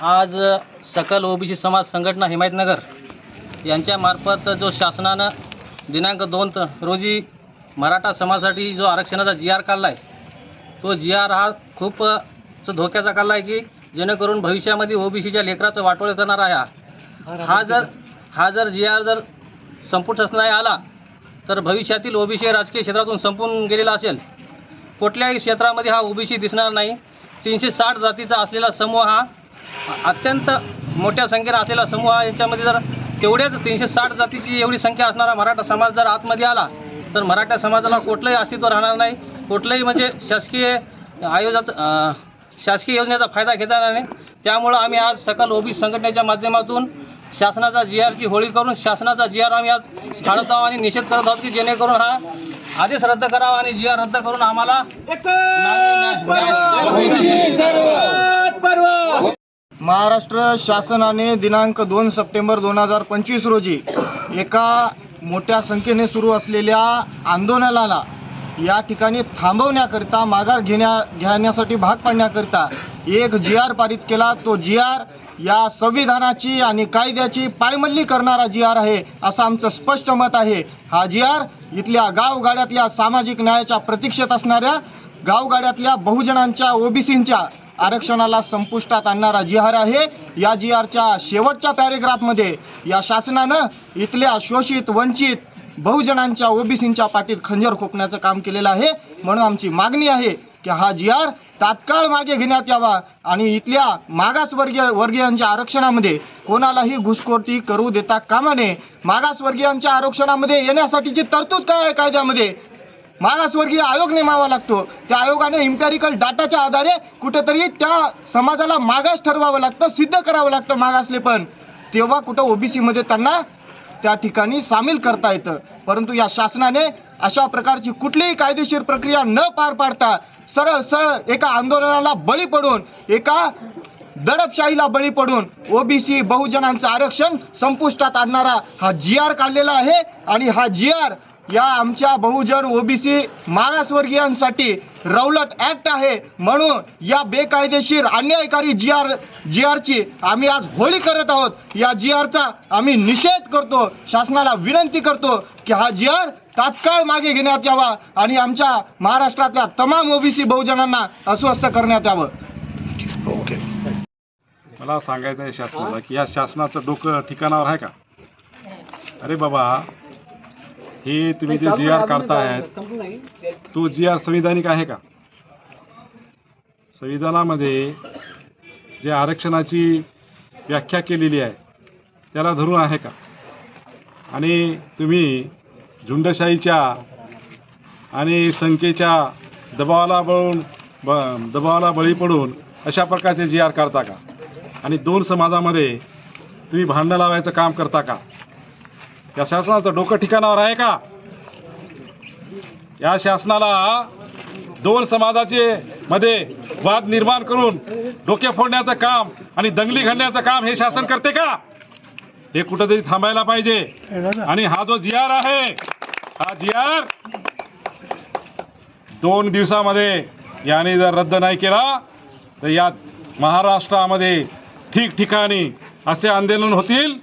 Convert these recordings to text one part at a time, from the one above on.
आज सकल ओबीसी समाज संघटना हिमायतनगर यांच्यामार्फत जो शासनानं दिनांक दोन रोजी मराठा समाजासाठी जो आरक्षणाचा जी आर काढला आहे तो जी आर हा खूप धोक्याचा काढला आहे की जेणेकरून भविष्यामध्ये ओबीसीच्या लेकराचं वाटोळे करणारा आहे हा. जर हा जर जी आर जर संपुष्टात नाही आला तर भविष्यातील ओबीसी राजकीय क्षेत्रातून संपून गेलेला असेल कुठल्याही क्षेत्रामध्ये हा ओबीसी दिसणार नाही तीनशे साठ जातीचा असलेला समूह हा अत्यंत मोठ्या संख्येनं असलेला समूह हा याच्यामध्ये जर तेवढ्याच तीनशे साठ जातीची एवढी संख्या असणारा मराठा समाज जर आतमध्ये आला तर मराठा समाजाला कुठलंही अस्तित्व राहणार नाही. कुठलंही म्हणजे शासकीय आयोजात अं, शासकीय योजनेचा फायदा घेता येणार नाही. त्यामुळं आम्ही आज सकल ओबीसी संघटनेच्या माध्यमातून शासनाचा जी आरची होळी करून शासनाचा जी आर आम्ही आज काढत आहोत आणि निषेध करत आहोत की जेणेकरून हा आदेश रद्द करावा आणि जी आर रद्द करून आम्हाला महाराष्ट्र शासनाने दिनांक दोन सप्टेंबर दोन हजार पंचवीस रोजी एका मोठ्या संख्येने सुरू असलेल्या आंदोलनाला या ठिकाणी थांबवण्याकरिता माघार घेण्या घेण्यासाठी भाग पाडण्याकरिता एक जी आर पारित केला. तो जी आर या संविधानाची आणि कायद्याची पायमल्ली करणारा जी आर आहे असं आमचं स्पष्ट मत आहे. हा जी आर इथल्या गावगाड्यातल्या सामाजिक न्यायाच्या प्रतीक्षेत असणाऱ्या गावगाड्यातल्या बहुजनांच्या ओबीसींच्या आरक्षणाला संपुष्टात आणणारा जी आर आहे. या जी आरच्या शेवटच्या पॅरेग्राफमध्ये या शासनानं इथल्या शोषित वंचित बहुजनांच्या ओबीसींच्या पाठीत खंजर खोकण्याचं काम केलेलं आहे. म्हणून आमची मागणी आहे की हा जी आर तात्काळ मागे घेण्यात यावा आणि इथल्या मागासवर्गीय वर्गीयांच्या आरक्षणामध्ये कोणालाही घुसखोरी करू देता कामा नये. मागासवर्गीयांच्या आरक्षणामध्ये येण्यासाठीची तरतूद काय आहे कायद्यामध्ये? मागासवर्गीय आयोग नेमावा लागतो. त्या आयोगाने इम्पॅरिकल डाटाच्या आधारे कुठेतरी त्या समाजाला मागास ठरवावं लागतं सिद्ध करावं लागतं मागासले पण. तेव्हा कुठं ओबीसीमध्ये त्यांना त्या ठिकाणी सामील करता येतं. परंतु या शासनाने अशा प्रकारची कुठलीही कायदेशीर प्रक्रिया न पार पाडता सरळ सरळ एका आंदोलनाला बळी पडून एका दडपशाहीला बळी पडून ओबीसी बहुजनांचं आरक्षण संपुष्टात आणणारा हा जी आर काढलेला आहे आणि हा जी आर या आमच्या बहुजन ओबीसी मागासवर्गीयांसाठी रौलट ऍक्ट आहे. म्हणून या बेकायदेशीर अन्यायकारी जी आर जी आरची आम्ही आज होळी करत आहोत. या जी आरचा आम्ही निषेध करतो. शासनाला विनंती करतो की हा जी आर तात्काळ मागे घेण्यात यावा आणि आमच्या महाराष्ट्रातल्या तमाम ओबीसी बहुजनांना अस्वस्थ करण्यात यावं. मला सांगायचं आहे शासनाला की या शासनाचं डोकं ठिकाणावर आहे का? अरे बाबा हे तुम्ही जे जी आर काढतायत तो जी आर संविधानिक आहे का? संविधानामध्ये जे आरक्षणाची व्याख्या केलेली आहे त्याला धरून आहे का? आणि तुम्ही झुंडशाहीच्या आणि संख्येच्या दबावाला बळून ब दबावाला बळी पडून अशा प्रकारचे जी आर काढता का? आणि दोन समाजामध्ये तुम्ही भांडणं लावायचं काम करता का? या शासनाचं डोकं ठिकाणावर आहे का? या शासनाला दोन समाजाचे मध्ये वाद निर्माण करून डोके फोडण्याचं काम आणि दंगली घडण्याचं काम हे शासन करते का? हे कुठंतरी थांबायला पाहिजे. आणि हा जो जी आर आहे हा जी आर दोन दिवसामध्ये याने जर रद्द नाही केला तर यात महाराष्ट्रामध्ये ठिकठिकाणी असे आंदोलन होतील.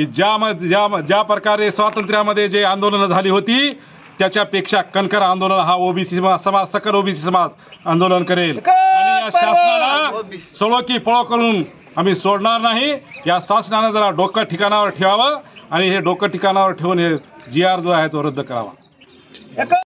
की ज्या ज्या ज्या प्रकारे स्वातंत्र्यामध्ये जे आंदोलनं झाली होती त्याच्यापेक्षा कणकर आंदोलन हा ओबीसी समाज सकल ओबीसी समाज आंदोलन करेल. आणि या शासनाला सोडो की पळो करून आम्ही सोडणार नाही. या शासनानं जरा डोकं ठिकाणावर ठेवावं आणि हे डोकं ठिकाणावर ठेवून हे जी आर जो आहे तो रद्द करावा.